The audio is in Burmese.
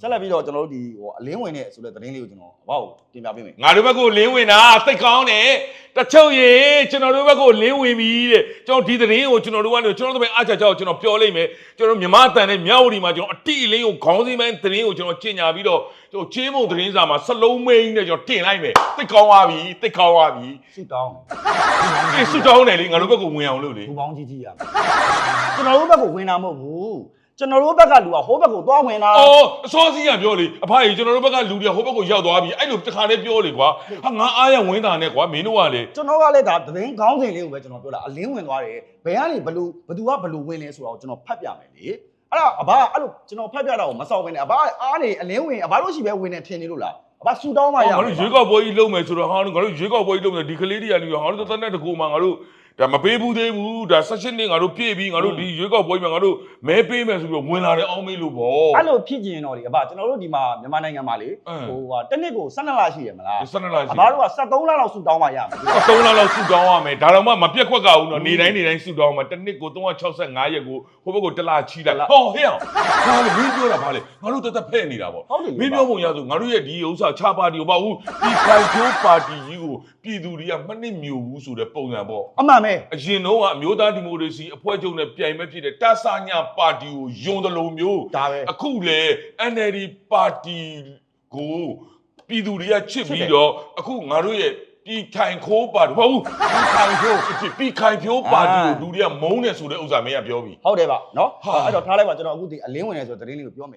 ဆက်လက်ပြီးတော့ကျွန်တော်တို့ဒီဟိုအလင်းဝင်တဲ့ဆိုတဲ့သတင်းလေးကိုကျွန်တော်အဘောက်တင်ပြပေးမယ်ငါတို့ဘက်ကိုလင်းဝင်တာစိတ်ကောင်းတယ်တချို့ရေကျွန်တော်တို့ဘက်ကိုလင်းဝင်ပြီတဲ့ကျွန်တော်ဒီသတင်းကိုကျွန်တော်တို့ကနေကျွန်တော်တို့ပဲအားချကြောက်ကျွန်တော်ပြောလိုက်မယ်ကျွန်တော်မြမအတန်နဲ့မြောက်ဝတီမှာကျွန်တော်အတိအလင်းကိုခေါင်းစည်းပိုင်းသတင်းကိုကျွန်တော်ကျင်ညာပြီးတော့ကျွန်တော်ချေးမုံသတင်းစာမှာစလုံးမိန်နဲ့ကျွန်တော်တင်လိုက်မယ်စိတ်ကောင်းသွားပြီစိတ်ကောင်းသွားပြီဆူတောင်းအေးစွတောင်းတယ်လေငါတို့ဘက်ကိုဝင်အောင်လို့လေဘူပေါင်းကြီးကြီးရမယ်ကျွန်တော်တို့ဘက်ကိုဝင်တာမဟုတ်ဘူး ကျွန်တော်တို့ဘက်ကလူကဟိုဘက်ကိုသွားဝင်တာအော်အစောစီးကပြောလေအဖကြီးကျွန်တော်တို့ဘက်ကလူတွေဟိုဘက်ကိုရောက်သွားပြီအဲ့လိုတစ်ခါတည်းပြောလေကွာဟာငါအားရဝင်တာနဲ့ကွာမင်းတို့ကလေကျွန်တော်ကလည်းဒါသတင်းခေါင်းစဉ်လေးကိုပဲကျွန်တော်ပြောတာအလင်းဝင်သွားတယ်ဘယ်ကနေဘလူဘသူကဘလူဝင်လဲဆိုတော့ကျွန်တော်ဖတ်ပြမယ်လေအဲ့ဒါအဘအဲ့လိုကျွန်တော်ဖတ်ပြတာကိုမစောင့်ဘဲနဲ့အဘအားနေအလင်းဝင်အဘတို့ရှိပဲဝင်နေထင်နေလို့လားအဘဆူတောင်းမှရငါတို့ရွေးကောက်ပွဲကြီးလုပ်မယ်ဆိုတော့ဟာငါတို့ရွေးကောက်ပွဲကြီးလုပ်မယ်ဒီကလေးတွေကလူငါတို့တသက်နဲ့တကူမှငါတို့ ဒါမပေးဘူးသေးဘူးဒါ16နှစ်ငါတို့ပြည့်ပြီးငါတို့ဒီရွေးကောက်ပွဲကြီးမှာငါတို့မဲပေးမယ်ဆိုပြီးဝင်လာတယ်အောင်မေးလို့ပေါ့အဲ့လိုဖြစ်ကျင်တော့လေအဘကျွန်တော်တို့ဒီမှာမြန်မာနိုင်ငံမှာလေအင်းဟိုဟာတစ်နှစ်ကို12လရှိရမလား12လရှိအဘတို့က73လလောက်ဆူတောင်းမှရမယ်3လလောက်စုတောင်းရမယ်ဒါတော့မှမပြက်ခွက်ကဘူးနော်နေတိုင်းနေတိုင်းစုတောင်းမှာတစ်နှစ်ကို365ရက်ကိုဟိုဘက်ကိုတစ်လချီလိုက်ဟောဟဲ့အောင်ဘာလဲမင်းပြောတာဘာလဲငါတို့တသက်ဖဲ့နေတာပေါ့ဟုတ်တယ်မင်းပြောပုံရဆိုငါတို့ရဲ့ဒီဥစ္စာခြားပါတီကိုပေါ့ဟုတ်ဒီခိုင်ချိုးပါတီကြီးကိုပြည်သူတွေကမနစ်မြို့ဘူးဆိုတဲ့ပုံစံပေါ့အမှန်ပဲအရင်တော့ကအမျိုးသားဒီမိုကရေစီအဖွဲ့ချုပ်နဲ့ပြိုင်မဲ့ဖြစ်တဲ့တာဆာညာပါတီကိုယွန်တယ်လို့မျိုးဒါပဲအခုလေ NLD ပါတီကိုပြည်သူတွေကချစ်ပြီးတော့အခုငါတို့ရဲ့ပြည်ခိုင်ခိုးပါတီဟုတ်ဘူးပြည်ခိုင်ခိုးပြည်ခိုင်ဖြိုးပါတီကိုလူတွေကမုန်းတယ်ဆိုတဲ့ဥစ္စာမင်းကပြောပြီဟုတ်တယ်ဗျနော်ဟာအဲ့တော့ထားလိုက်ပါကျွန်တော်အခုဒီအလင်းဝင်နေဆိုတဲ့သတင်းလေးကိုပြောမယ်